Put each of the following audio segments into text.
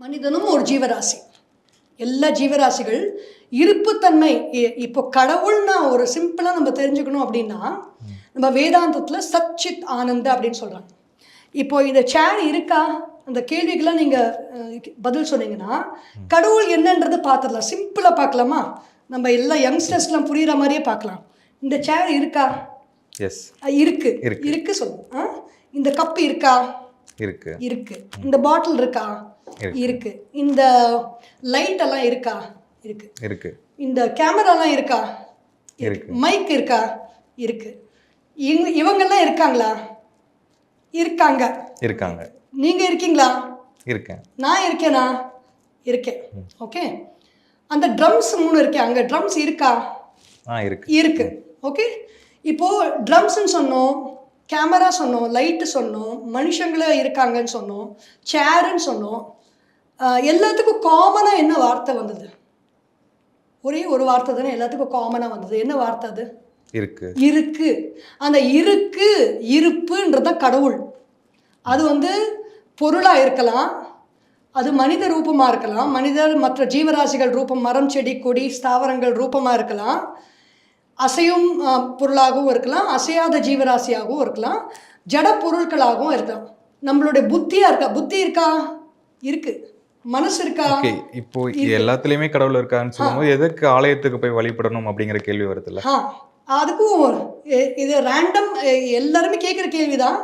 மனிதனும் ஒரு ஜீவராசி. எல்லா ஜீவராசிகள் இருப்புத்தன்மை இப்போ கடவுள்னா ஒரு சிம்பிளாக நம்ம தெரிஞ்சுக்கணும் அப்படின்னா நம்ம வேதாந்தத்தில் சச்சித் ஆனந்த அப்படின்னு சொல்கிறாங்க இப்போ இந்த சேர் இருக்கா? அந்த கேள்விக்கெல்லாம் நீங்கள் பதில் சொன்னீங்கன்னா கடவுள் என்னன்றது பார்த்துடலாம். சிம்பிளாக பார்க்கலாமா? நம்ம எல்லா யங்ஸ்டர்ஸ்லாம் புரியுற மாதிரியே பார்க்கலாம். இந்த சேர் இருக்கா? எஸ் இருக்கு. இருக்கு. ஆ? இந்த கப் இருக்கா? இருக்கு. இருக்கு. இந்த பாட்டில் இருக்கா? இருக்கு. இந்த லைட் எல்லாம் இருக்கா? இருக்கு. இருக்கு. இந்த கேமராலாம் இருக்கா? இருக்கு. மைக் இருக்கா? இருக்கு. இவங்க இவங்கெல்லாம் இருக்காங்களா? இருக்காங்க. இருக்காங்க. நீங்க இருக்கீங்களா? இருக்கேன். நான் இருக்கேனா? இருக்கேன். ஓகே. அந்த ட்ரம்ஸ் மூணு இருக்கே. அங்க ட்ரம்ஸ் இருக்கா? ஆ இருக்கு. இருக்கு. ஓகே. இப்போ ட்ரம்ஸ்ன்னு சொன்னோம் கேமரா சொன்னோம் லைட்டு சொன்னோம் மனுஷங்களே இருக்காங்கன்னு சொன்னோம் சேருன்னு சொன்னோம் எல்லாத்துக்கும் காமனாக என்ன வார்த்தை வந்தது? ஒரே ஒரு வார்த்தை தானே எல்லாத்துக்கும் காமனாக வந்தது. என்ன வார்த்தை அது? இருக்கு. இருக்கு. அந்த இருக்கு இருப்புன்றது கடவுள். அது வந்து பொருளாக இருக்கலாம் அது மனித ரூபமாக இருக்கலாம் மனிதர் மற்ற ஜீவராசிகள் ரூபம் மரம் செடி கொடி ஸ்தாவரங்கள் ரூபமாக இருக்கலாம். அசையும் பொருளாகவும் இருக்கலாம் அசையாத ஜீவராசியாகவும் இருக்கலாம் ஜட பொருட்களாகவும் இருக்கலாம். நம்மளுடைய புத்தியாக இருக்கா? புத்தி இருக்கா? இருக்கு. மனசு இருக்கா? ஓகே இப்போ எல்லாத்துலயுமே கடவுள் இருக்கான்னு சொல்லும்போது எதற்கு ஆலயத்துக்கு போய் வழிபடணும் அப்படிங்கிற கேள்வி வருதுல்ல? அதுக்கும் இது ரேண்டம் எல்லாருமே கேட்குற கேள்விதான்.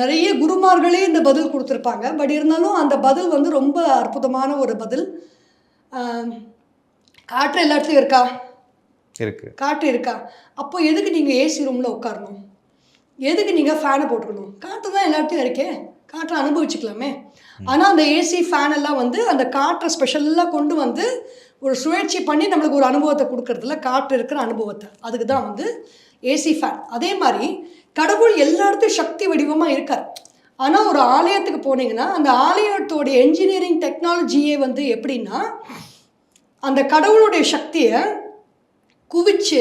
நிறைய குருமார்களே இந்த பதில் கொடுத்துருப்பாங்க. பட் இருந்தாலும் அந்த பதில் வந்து ரொம்ப அற்புதமான ஒரு பதில். காற்று எல்லா இடத்துலையும் இருக்கா? இருக்கு. காற்று இருக்கா? அப்போ எதுக்கு நீங்கள் ஏசி ரூமில் உட்காரணும்? எதுக்கு நீங்கள் ஃபேனை போட்டுக்கணும்? காற்று தான் எல்லா இடத்துலையும் இருக்கே. காற்றை அனுபவிச்சுக்கலாமே. ஆனால் அந்த ஏசி ஃபேன் எல்லாம் வந்து அந்த காற்றை ஸ்பெஷலாக கொண்டு வந்து ஒரு சுழற்சி பண்ணி நம்மளுக்கு ஒரு அனுபவத்தை கொடுக்கறதுல காற்று இருக்கிற அனுபவத்தை. அதுக்கு தான் வந்து ஏசி ஃபேன் அதே மாதிரி கடவுள் எல்லா இடத்துலையும் சக்தி வடிவமாக இருக்கார். ஆனால் ஒரு ஆலயத்துக்கு போனீங்கன்னா அந்த ஆலயத்தோடைய என்ஜினியரிங் டெக்னாலஜியே வந்து எப்படின்னா அந்த கடவுளுடைய சக்தியை குவிச்சு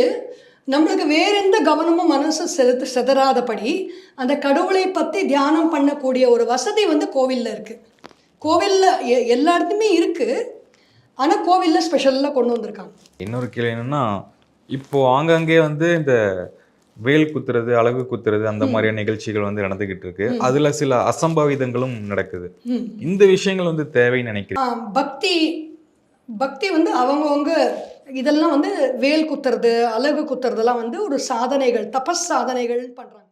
நம்மளுக்கு வேற எந்த கவனமும் மனசு செலுத்து செதறாதபடி அந்த கடவுளை பற்றி தியானம் பண்ணக்கூடிய ஒரு வசதி வந்து கோவிலில் இருக்குது கோவிலில் எ- எல்லா இடத்துலையுமே இருக்குது ஆனால் கோவிலில் ஸ்பெஷலாக கொண்டு வந்திருக்காங்க. இன்னொரு கேள்வி என்னன்னா இப்போ ஆங்காங்கே வந்து இந்த வேல் குத்துறது அழகு குத்துறது அந்த மாதிரியான நிகழ்ச்சிகள் வந்து நடந்துகிட்டு இருக்கு. அதுல சில அசம்பாவிதங்களும் நடக்குது. இந்த விஷயங்கள் வந்து தேவைன்னு நினைக்கிறேன் பக்தி பக்தி வந்து அவங்கவுங்க இதெல்லாம் வந்து வேல் குத்துறது அழகு குத்துறதெல்லாம் வந்து ஒரு சாதனைகள் தபஸ் சாதனைகள் பண்ணுறாங்க